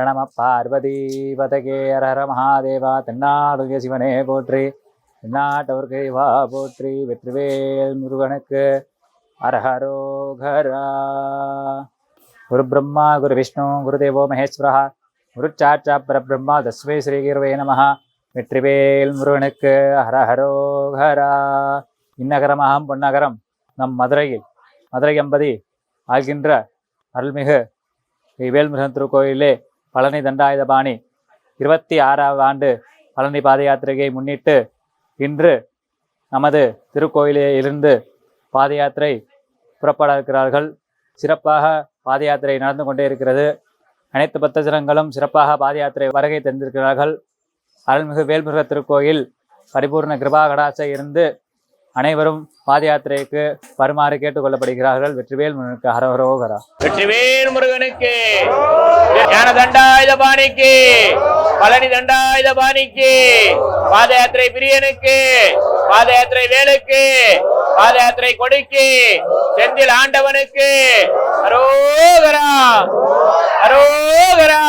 நம பார்வதி பதகே ஹர மகாதேவா தென்னாடுக சிவனே போற்றி தென்னாட்டவர்கே வா போற்றி வெற்றிவேல் முருகனுக்கு அரஹரோகரா குரு பிரம்மா குரு விஷ்ணு குருதேவோ மகேஸ்வரா குருச்சாச்சா பரபிரம்மா தஸ்மை ஸ்ரீகிருவே நம வெற்றிவேல் முருகனுக்கு ஹரஹரோகரா இந்நகரமாகும் பொன்னகரம் நம் மதுரையில் மதுரை எம்பதி ஆகின்ற அருள்மிகு ஸ்ரீ வேல்முருகன் திருக்கோயிலே பழனி தண்டாயுதபாணி. இருபத்தி ஆறாவது ஆண்டு பழனி பாத யாத்திரையை முன்னிட்டு இன்று நமது திருக்கோயிலே இருந்து பாத யாத்திரை புறப்பட இருக்கிறார்கள். சிறப்பாக பாத யாத்திரை நடந்து கொண்டே இருக்கிறது. அனைத்து பக்தஜனங்களும் சிறப்பாக பாத யாத்திரை வருகை தந்திருக்கிறார்கள். அருள்மிகு வேல்முருக திருக்கோயில் பரிபூர்ண கிருபா கடாச்ச இருந்து அனைவரும் பாத யாத்திரைக்கு வருமாறு கேட்டுக்கொள்ளப்படுகிறார்கள். வெற்றிவேல் முருகனுக்கு ஹரஹரோகரா வெற்றிவேல் முருகனுக்கு. ஞான தண்டாயுத பாணிக்கு பழனி தண்டாயுத பாணிக்கு பாத யாத்திரை பிரியனுக்கு. பாத யாத்திரை வேலுக்கு. பாத யாத்திரை கொடிக்கு. செந்தில் ஆண்டவனுக்கு. அரோகரா அரோகரா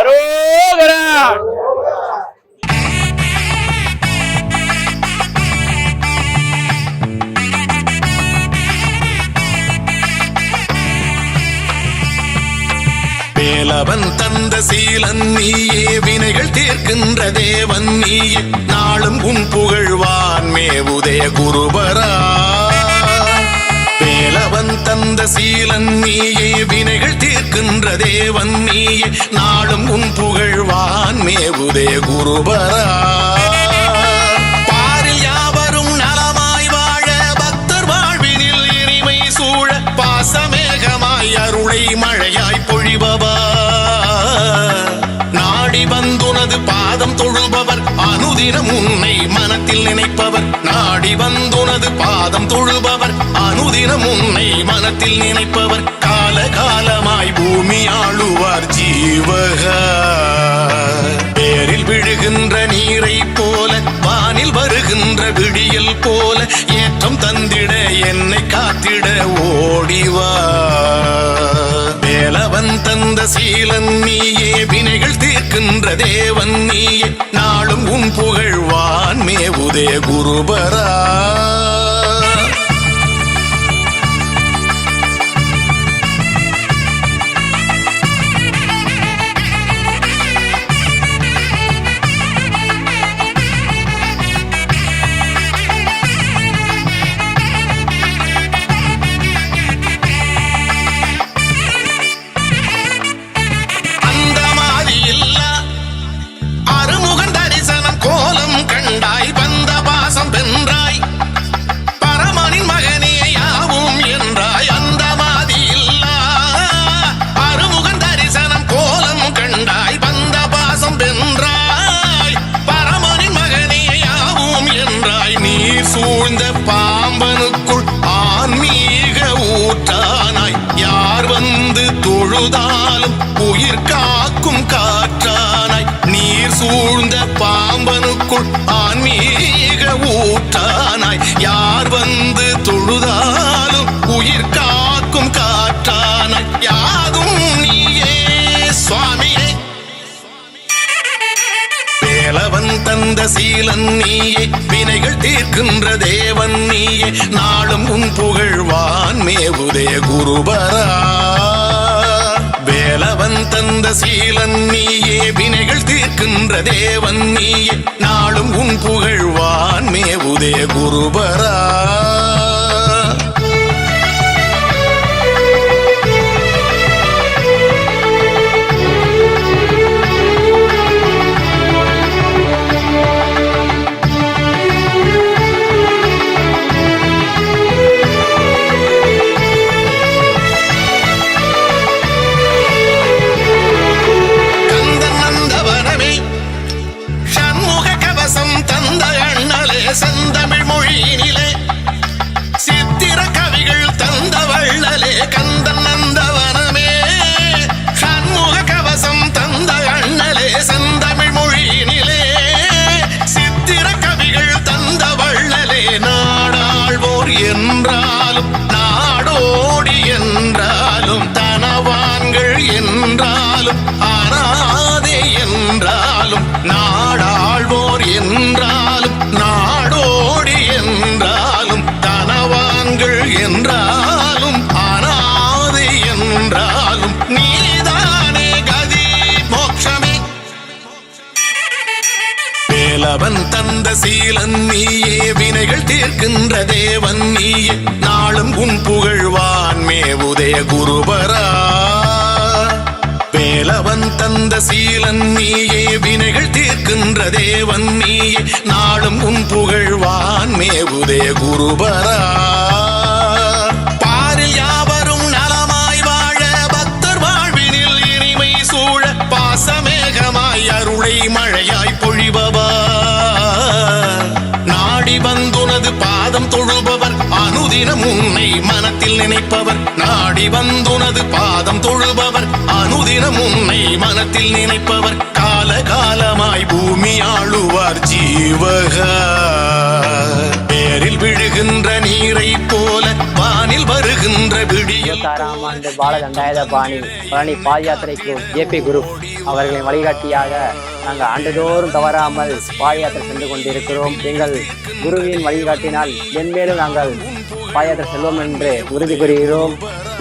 அரோகரா அவன் தந்த சீலன் நீயே வினைகள் தீர்க்கின்ற தேவன் நீயே. நாளும் உன் புகழ்வான் மேவுதய குருபரா. வேலவன் தந்த சீலன் நீயே வினைகள் தீர்க்கின்ற தேவன் நீயே. நாளும் உன் புகழ்வான் மேவுதய குருபரா. பாரில் யாவரும் நலமாய் வாழ பக்தர் வாழ்வினில் இனிமை சூழ பாசமேகமாய் அருளை மழையாய் பொழிபவ அனுதினம் உன்னை மனத்தில் நினைப்பவர். நாடி வந்துனது பாதம் தொழுபவர். அனுதினம் உன்னை மனத்தில் நினைப்பவர். கால காலமாய் பூமி ஆளுவார் ஜீவக பேரில் விழுகின்ற நீரை போல வானில் வருகின்ற விடியல் போல ஏற்றம் தந்திட என்னை காத்திட ஓடிவா வேலவன் தந்த சீலன் நீயே வினைகள் தீர்க்கின்ற தேவன் நீயே புகழ்வான். மேவுதே குருபரா. தொழுதாலும் உயிர் காக்கும் காற்றானாய். நீர் சூழ்ந்த பாம்பனுக்குள் ஆன்மீக ஊற்றானாய். யார் வந்து தொழுதாலும் உயிர் காக்கும் காற்றானாய். யாதும் நீயே சுவாமியே வேலவன் தந்த சீலன் நீயே வினைகள் தீர்க்கின்ற தேவன் நீயே. நாளும் உன் புகழ்வான் மேவுதே குருபரா. தந்த சீலன் நீயே வினைகள் தீர்க்கின்ற தேவன் நீயே. நாளும் உன் புகழ்வான் மேவுதே குருபரா. என்றாலும் தனவான்கள் என்றாலும் அனாதே என்றாலும் நாடாழ்வோர் என்றாலும் நாடோடி என்றாலும் தனவான்கள் என்றாலும் அனாதே என்றாலும் நீதானே கதி மோட்சமே. வேலவன் தந்த சீலன் நீயே வினைகள் தீர்க்கின்ற தேவன் நீயே நாளும் உன் புகழ் ஜெய குருபரா வேலவன் தந்த சீலன் நீயே வினைகள் தீர்க்கின்ற தேவன் நீயே நாளும் உன் புகழ்வான் மேவுதே குருபரா பாரில் யாவரும் நலமாய் வாழ பக்தர் வாழ்வினில் இனிமை சூழ பாசமேகமாய் அருளை மழையாய் பொழிபவா. நாடி வந்துனது பாதம் தொழுபவர் அனுதினமும் மனத்தில் நினைப்பவர் நாடி வந்துனது பாதம் தொழுபவர். அனுதினம் உன்னை மனத்தில் நினைப்பவர் கால காலமாய் பூமி ஆளுவார் ஜீவகா. பேரில் விழுகின்ற நீரை போல வானில் வருகின்ற விடியல். இருபத்தாறாம் ஆண்டு பால தண்டாயுத பாணி பழனி பாத யாத்திரைக்கு ஜேபி குரு அவர்களை வழிகாட்டியாக நாங்கள் ஆண்டுதோறும் தவறாமல் பாத யாத்திரை சென்று கொண்டிருக்கிறோம். எங்கள் குருவின் வழிகாட்டினால் மென்மேலும் நாங்கள் பாயாத்திரை செல்வோம் என்று உறுதி கூறுகிறோம்.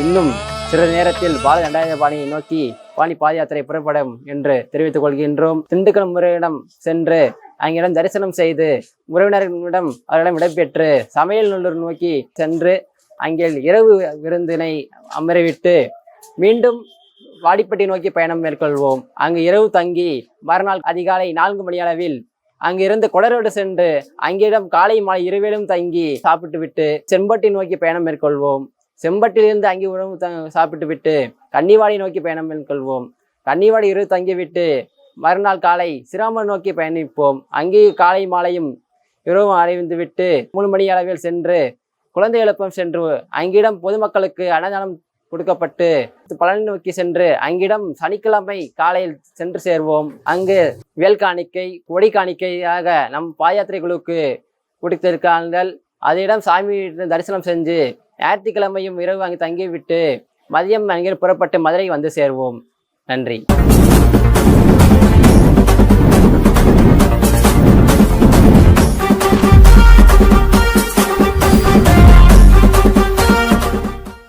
இன்னும் சிறிது நேரத்தில் பால தண்டாயுத பாணியை நோக்கி பாணி பாத யாத்திரை புறப்படும் என்று தெரிவித்துக் கொள்கின்றோம். திண்டுக்கல் முறையிடம் சென்று அங்கிடம் தரிசனம் செய்து உறவினர்களிடம் அவர்களிடம் விடைபெற்று சமையல் நல்லூர் நோக்கி சென்று அங்கே இரவு விருந்தினை அமரவிட்டு மீண்டும் வாடிப்பட்டி நோக்கி பயணம் மேற்கொள்வோம். அங்கு இரவு தங்கி மறுநாள் அதிகாலை நான்கு மணி அளவில் அங்கிருந்து கொடரோடு சென்று அங்கிடம் காலை மாலை இருவேளும் தங்கி சாப்பிட்டு விட்டு செம்பட்டி நோக்கி பயணம் மேற்கொள்வோம். செம்பட்டிலிருந்து அங்கே உணவு த சாப்பிட்டு விட்டு கன்னிவாடி நோக்கி பயணம் மேற்கொள்வோம். கன்னிவாடி இரு தங்கிவிட்டு மறுநாள் காலை சிராமன் நோக்கி பயணிப்போம். அங்கே காலை மாலையும் இரவும் அறிந்து விட்டு மூணு மணி அளவில் சென்று குழந்தை எழுப்பம் சென்று அங்கிடம் பொதுமக்களுக்கு அன்னதானம் கொடுக்கப்பட்டு பழனி நோக்கி சென்று அங்கிடம் சனிக்கிழமை காலையில் சென்று சேர்வோம். அங்கு வேல் காணிக்கை கொடி காணிக்கையாக நம் பாதயாத்திரை குழுவுக்கு கொடுத்திருக்கார்கள் அதிடம் சாமி தரிசனம் செஞ்சு ஞாயிற்றுக்கிழமையும் இரவு அங்கு தங்கிவிட்டு மதியம் அங்கே புறப்பட்டு மதுரை வந்து சேர்வோம். நன்றி.